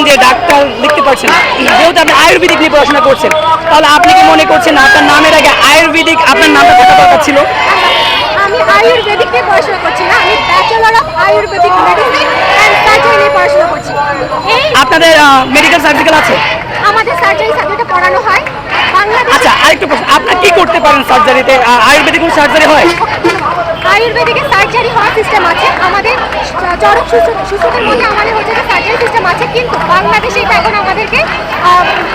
বলছেন যে ডাক্তার লিখতে পারছেন যেহেতু আপনি আয়ুর্বেদিক নিয়ে পড়াশোনা করছেন তাহলে আপনি কি মনে করছেন আপনার নামের আগে আয়ুর্বেদিক আপনার নামটা থাকা দরকার ছিল? আমি আয়ুর্বেদিক নিয়ে পড়াশোনা করছি না আমি bachelor of Ayurvedic medicine and surgery নিয়ে পড়াশোনা করছি। আপনাদের মেডিকেল সার্জিক্যাল আছে? আমাদের সার্জারি সাবজেক্টে পড়ানো হয়। আচ্ছা আরেকটু প্রশ্ন। আপনার কি করতে পারেন সার্জারিতে আয়ুর্বেদিক কোনো সার্জারি হয়? আয়ুর্বেদিকে সার্জারি হওয়ার সিস্টেম আছে। আমাদের শিশু শিশুদের মধ্যে আমাদের হচ্ছে যে সার্জারি সিস্টেম আছে, কিন্তু বাংলাদেশে এটা এখন আমাদেরকে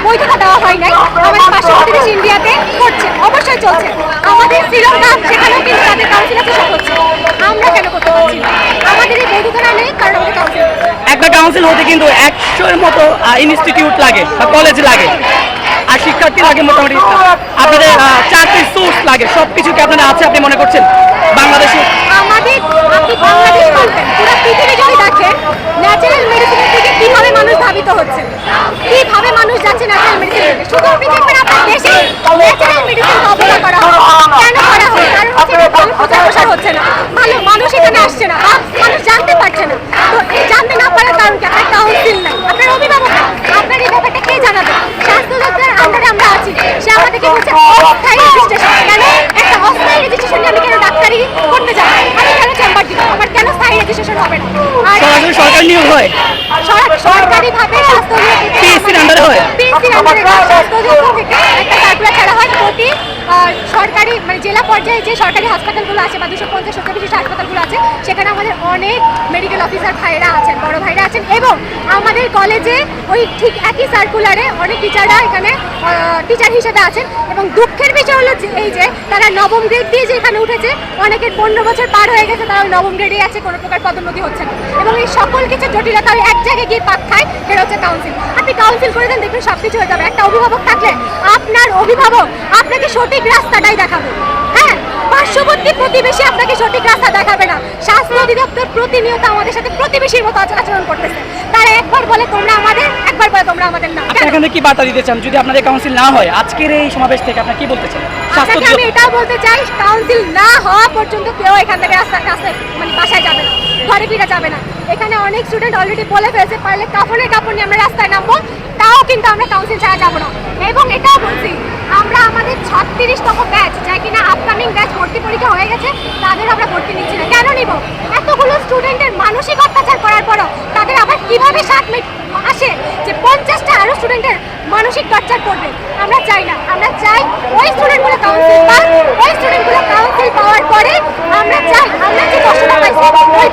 বৈধতা দেওয়া হয় নাই। আমাদের পার্শ্ববর্তী দেশ ইন্ডিয়াতে করছে অবশ্যই চলছে। আমাদের শ্রীলঙ্কা সেখানেও কিন্তু তাদের কাউন্সিল আছে হচ্ছে। আমরা কেন করতে পারছি আমাদের এই বৈধতা নেই, কারণ আমাদের কাউন্সিল একটা কাউন্সিল হতে কিন্তু একশোর মতো ইনস্টিটিউট লাগে বা কলেজ লাগে। আর শিক্ষার্থী লাগে মোটামুটি আপনাদের চাকরির সোর্স লাগে সব কিছু কি আপনাদের আছে আপনি মনে করছেন? বাংলাদেশে? কীভাবে মানুষ ধাবিত হচ্ছে। কীভাবে মানুষ যাচ্ছে ন্যাচারাল মেডিসিন শুধু আপনি দেখবেন আপনার দেশে ন্যাচারাল মেডিসিন অবহেলা করা হয় কেন করা হয় কারণ হচ্ছে যে ভালো প্রচার প্রসার হচ্ছে না ভালো মানুষ এখানে আসছে না বা মানুষ জানতে পারছে না তো এই জানতে না পারার কারণ কি আপনার কাউন্সিল নাই আপনার অভিভাবক নাই। আপনার এই ব্যাপারটা কে জানাবে স্বাস্থ্য দপ্তরের আন্ডারে আমরা আছি সে আমাদেরকে বলছে অস্থায়ী রেজিস্ট্রেশন কেন একটা অস্থায়ী রেজিস্ট্রেশন নিয়ে আমি কেন ডাক্তারি করতে যাব আমি কেন চেম্বার দিব আমার কেন স্থায়ী রেজিস্ট্রেশন হবে না আর সরাসরি সরকার নিয়োগ হয় সর- সরকারিভাবে স্বাস্থ্য PSC র under এ হয়? পিএসসির আন্ডারে স্বাস্থ্য অধিদপ্তর থেকে একটা সার্কুলার ছাড়া হয় প্রতি আহ, সরকারি পর্যায়ে যে সরকারি হাসপাতালগুলো আছে বা দুশো পঞ্চাশ শয্যা বিশিষ্ট হাসপাতালগুলো আছে, সেখানে আমাদের অনেক মেডিকেল অফিসার ভাইরা আছেন, বড় ভাইরা আছেন এবং আমাদের কলেজে ওই ঠিক একই সার্কুলারে অনেক টিচাররা এখানে টিচার হিসেবে আছেন এবং দুঃখের বিষয় হলো যে এই যে তারা নবম গ্রেড দিয়ে যে এখানে উঠেছে, অনেকের পনেরো বছর পার হয়ে গেছে তারা নবম গ্রেডে আছে, কোনো প্রকার পদোন্নতি হচ্ছে না। এবং এই সকল কিছু জটিলতা এক জায়গায় গিয়ে পাক খায়, সেটা হচ্ছে কাউন্সিল আপনি কাউন্সিল করে দেন, দেখবেন সব কিছু হয়ে যাবে। একটা অভিভাবক থাকলে আপনার অভিভাবক আপনাকে সঠিক রাস্তাটাই দেখাবে। পার্শ্ববর্তী প্রতিবেশী আপনাকে সঠিক রাস্তা দেখাবে না। স্বাস্থ্য অধিদপ্তর প্রতিনিয়ত আমাদের সাথে প্রতিবেশীর মতো আচ- আচরণ করতেছে। তারা একবার বলে তোমরা আমাদের একবার বলে তোমরা আমাদের না আপনি এখানে কি বার্তা দিতে চান? যদি আপনাদের কাউন্সিল না হয় আজকের এই সমাবেশ থেকে আপনি কি বলতে চান? স্বাস্থ্য আপনাকে আমি এটাও বলতে চাই কাউন্সিল না হওয়া পর্যন্ত কেউ এখান থেকে রাস্তা রাস্তায় মানে বাসায় যাবে না। ঘরে ফিরে যাবে না। এখানে অনেক স্টুডেন্ট অলরেডি বলে ফেলছে পারলে কাপড়ের কাপড় নিয়ে আমরা রাস্তায় নামবো। তাও কিন্তু আমরা কাউন্সিল ছাড়া যাব না। এবং এটাও বলছি আমরা আমাদের ছত্রিশতম রানিং ব্যাচ ভর্তি পরীক্ষা হয়ে গেছে, তাদের আমরা ভর্তি নিচ্ছি না। কেন নিব? এতগুলো স্টুডেন্টের মানসিক অত্যাচার করার পরও তাদের আবার কীভাবে সাত মিনিট আসে যে পঞ্চাশটা আরও স্টুডেন্টের মানসিক টর্চার করবে? আমরা চাই না। আমরা চাই ওই স্টুডেন্টগুলো কাউন্সিল পাই ওই স্টুডেন্টগুলো কাউন্সিল পাওয়ার পরে আমরা চাই আমরা যে কষ্টটা পাইছি, ওই